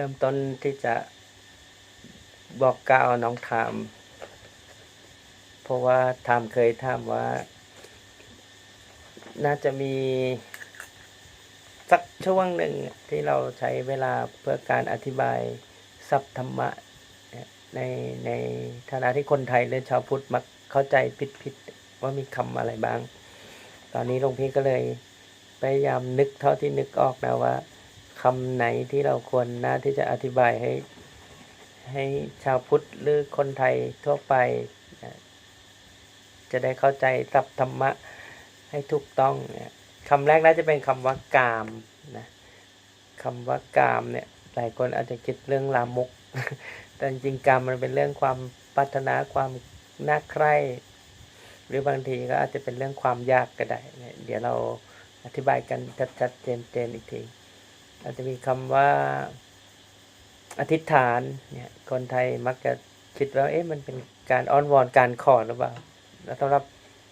เริ่มต้นที่จะบอกกล่าวน้องถาม เพราะว่าถามเคยถามว่า น่าจะมีสักช่วงหนึ่งที่เราใช้เวลาเพื่อการอธิบายศัพธรรมะในในฐานะที่คนไทยหรือชาวพุทธมักเข้าใจผิดผิดๆว่ามีคำอะไรบ้าง ตอนนี้หลวงพี่ก็เลยพยายามนึกเท่าที่นึกออกนะว่า คำไหนที่เราควรน่าที่จะอธิบายให้ ให้ชาวพุทธหรือคนไทยทั่วไป จะได้เข้าใจศัพธรรมะให้ถูกต้องเนี่ยคำแรกน่าจะเป็นคำว่ากามนะคำว่ากามเนี่ยหลายคนอาจจะคิดเรื่องลามก แต่จริงกามมันเป็นเรื่องความปรารถนาความน่าใคร่หรือบางทีก็อาจจะเป็นเรื่องความยากก็ได้เนี่ยเดี๋ยวเราอธิบายกันชัดๆเจนๆอีกที อาจจะมีคำว่าอธิษฐานเนี่ยคนไทยมักจะคิดว่าเอ๊ะมันเป็นการอ้อนวอนการขอหรือเปล่าแล้วสำหรับ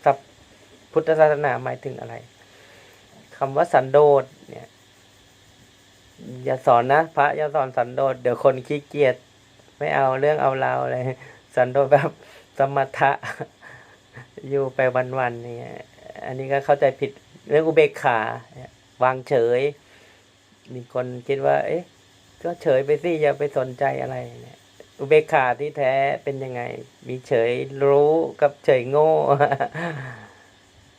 ศัพท์พุทธศาสนาหมายถึงอะไรคำว่าสันโดษเนี่ยอย่าสอนนะพระอย่าสอนสันโดษเดี๋ยวคนขี้เกียจไม่เอาเรื่องเอาราวอะไรสันโดษแบบสมถะอยู่ไปวันๆเนี่ยอันนี้ก็เข้าใจผิดเรื่องอุเบกขาวางเฉย มีคนคิดว่า เอ๊ะ ก็เฉยไปสิอย่าไปสนใจอะไรเนี่ยอุเบกขาที่แท้เป็นยังไง มีเฉยรู้กับเฉยโง่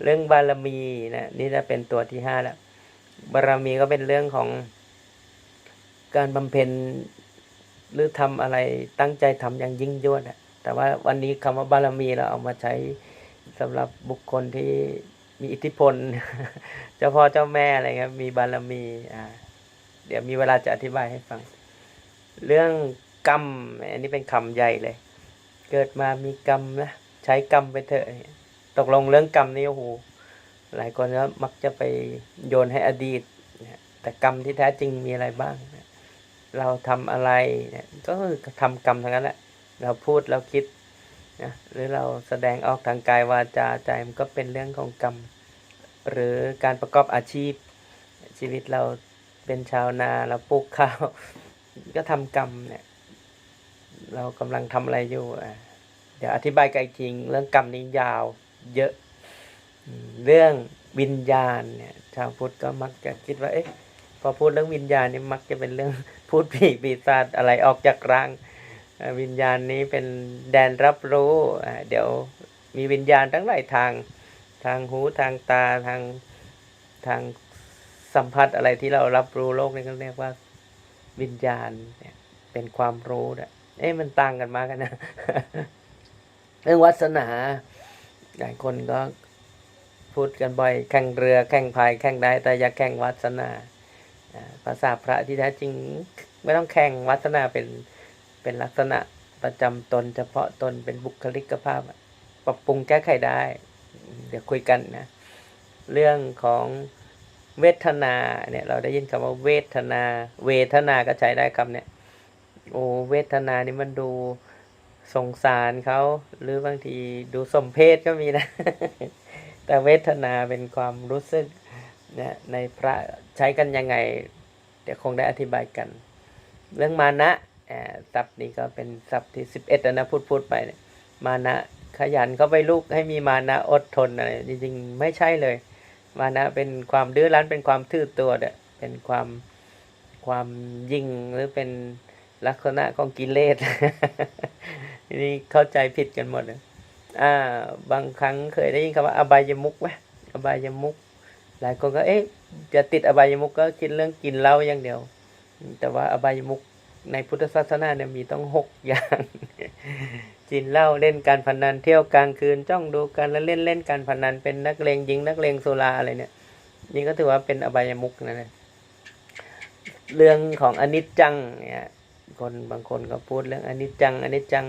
เรื่องบารมีนะนี่จะเป็นตัวที่ห้าแล้วบารมีก็เป็นเรื่องของการบำเพ็ญหรือทำอะไรตั้งใจทำอย่างยิ่งยวดอะแต่ว่าวันนี้คำว่าบารมีเราเอามาใช้สำหรับบุคคลที่มีอิทธิพล เจ้าพ่อเจ้าแม่อะไรเงี้ยมีบารมีอ่า เดี๋ยวมีเวลาจะอธิบายให้ฟัง เรื่องกรรม อันนี้เป็นคำใหญ่เลย เกิดมามีกรรมนะ ใช้กรรมไปเถอะ ตกลงเรื่องกรรมนี่โอ้โห หลายคนก็มักจะไปโยนให้อดีต แต่กรรมที่แท้จริงมีอะไรบ้าง เราทำอะไรเนี่ยก็คือทำกรรมทั้งนั้นแหละ เราพูดเราคิดนะหรือเราแสดงออกทางกายวาจาใจมันก็เป็นเรื่องของกรรม หรือการประกอบอาชีพชีวิตเรา เป็นชาวนาเราปลูกข้าว ก็ทำกรรมเนี่ย เรากำลังทำอะไรอยู่อะเดี๋ยวอธิบายกันอีกทีเรื่องกรรมนี้ยาวเยอะ เรื่องวิญญาณเนี่ย ชาวพุทธก็มักจะคิดว่า เอ๊ะ พอพูดเรื่องวิญญาณนี่มักจะเป็นเรื่องพูดผีปีศาจอะไรออกจากร่าง วิญญาณนี้เป็นแดนรับรู้เดี๋ยวมีวิญญาณทั้งหลายทาง ทางหูทางตาทางทาง สัมผัสอะไรที่เรารับรู้โลกนี่ก็เรียกว่าวิญญาณเนี่ยเป็นความรู้นะเอ๊ะมันต่างกันมากกันนะเรื่องวัสนาหลายคนก็พูดกันบ่อยแข่งเรือแข่งพายแข่งได้ แต่อย่าแข่งวัสนาภาษาพระที่แท้จริง ไม่ต้องแข่งวัสนาเป็นเป็นลักษณะประจำตน เฉพาะตนเป็นบุคลิกภาพ ปรับปรุงแก้ไขได้ เดี๋ยวคุยกันนะ เรื่องของ เวทนาเนี่ยเราได้ยินคำว่าเวทนา เวทนาก็ใช้ได้คำเนี่ยโอ้เวทนานี่มันดูสงสารเขาหรือบางทีดูสมเพศก็มีนะ แต่เวทนาเป็นความรู้สึกเนี่ยในพระใช้กันยังไง เดี๋ยวคงได้อธิบายกัน เรื่องมานะอ่าศัพท์นี้ก็เป็นศัพท์ที่สิบเอ็ดนะพูดพูดไปเนี่ยมานะขยันเข้าไปลุกให้มีมานะอดทนอะไรจริงๆ ไม่ใช่เลย มานะเป็นความดื้อรั้นเป็นความทื่อตัวเนี่ยเป็นความความยิ่งหรือเป็นลักษณะของกิเลสนี่เข้าใจผิดกันหมดอ่า บางครั้งเคยได้ยินคำว่า อบายมุกไหมอบายมุก หลายคนก็เอ๊ะจะติดอบายมุกก็คิดเรื่องกินเหล้าอย่างเดียว แต่ว่าอบายมุก ในพุทธศาสนาเนี่ยมีต้องหกอย่างกินเหล้าเล่นการพนันเที่ยวกลางคืนจ้องดูกันแล้วเล่นเล่นการพนันเป็นนักเลงยิงนักเลงโซลาอะไรเนี่ย นี่ก็ถือว่าเป็นอบายมุกนะเนี่ยเรื่องของอนิจจังเนี่ยคนบางคนก็พูดเรื่องอนิจจังอนิจจัง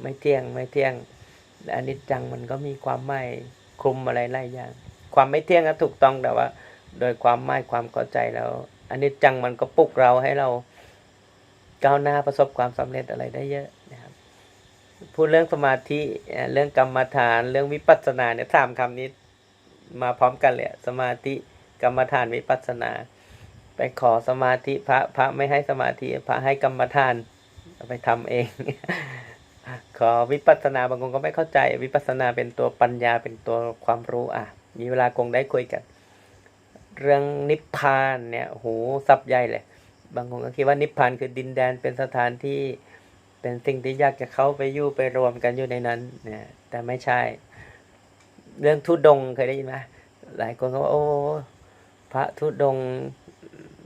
ไม่เที่ยงไม่เที่ยงแต่อนิจจังมันก็มีความหมายคลุมอะไรหลายอย่าง ความไม่เที่ยงก็ถูกต้องแต่ว่า โดยความหมายความเข้าใจแล้วอนิจจังมันก็ปลุกเราให้เรา ก้าวหน้าประสบความสำเร็จอะไรได้เยอะนะครับพูดเรื่องสมาธิเรื่องกรรมฐาน เรื่องวิปัสสนาเนี่ยสามคำนี้มาพร้อมกันเลยสมาธิกรรมฐานวิปัสสนา ไปขอสมาธิพระพระไม่ให้สมาธิพระให้กรรมฐานไปทำเอง ขอวิปัสสนาบางคนก็ไม่เข้าใจ วิปัสสนาเป็นตัวปัญญาเป็นตัวความรู้อะ มีเวลาคงได้คุยกัน เรื่องนิพพานเนี่ยโหสับใหญ่เลย บางคนก็คิดว่านิพพานคือดินแดนเป็นสถานที่เป็นสิ่งที่ยากจะเข้าไปอยู่ไปรวมกันอยู่ในนั้นเนี่ยแต่ไม่ใช่ เรื่องทุดงเคยได้ยินไหมหลายคนก็ว่าโอ้พระทุดง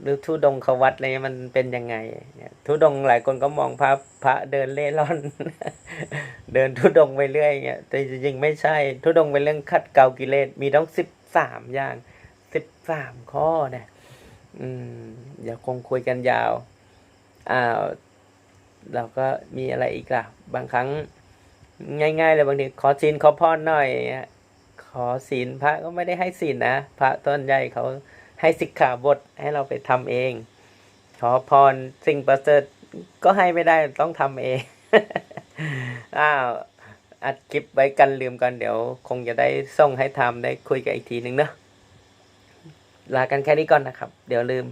หรือทุดงควัดอะไรมันเป็นยังไงเนี่ยทุดงหลายคนก็มองพระพระเดินเล่ร่อน เดินทุดงไปเรื่อยเงี้ยแต่จริงๆไม่ใช่ ทุดงเป็นเรื่องขัดเกลากิเลสมีต้องสิบสามอย่างสิบสามข้อเนี่ย อืม เดี๋ยวคงคุยกันยาวอ่าว เราก็มีอะไรอีกล่ะ บางครั้ง ง่าย ๆ เลยบางทีขอศีลขอพรหน่อยขอศีลพระก็ไม่ได้ให้ศีลนะ พระต้นใหญ่เขาให้สิกขาบทให้เราไปทำเอง ขอพรสิ่งประเสริฐก็ให้ไม่ได้ต้องทำเอง อ้าวอัดคลิปไว้กันลืมกันเดี๋ยว คงจะได้ส่งให้ทำได้คุยกันอีกทีหนึ่งเนอะ ลากันแค่นี้ก่อนนะครับ เดี๋ยวลืม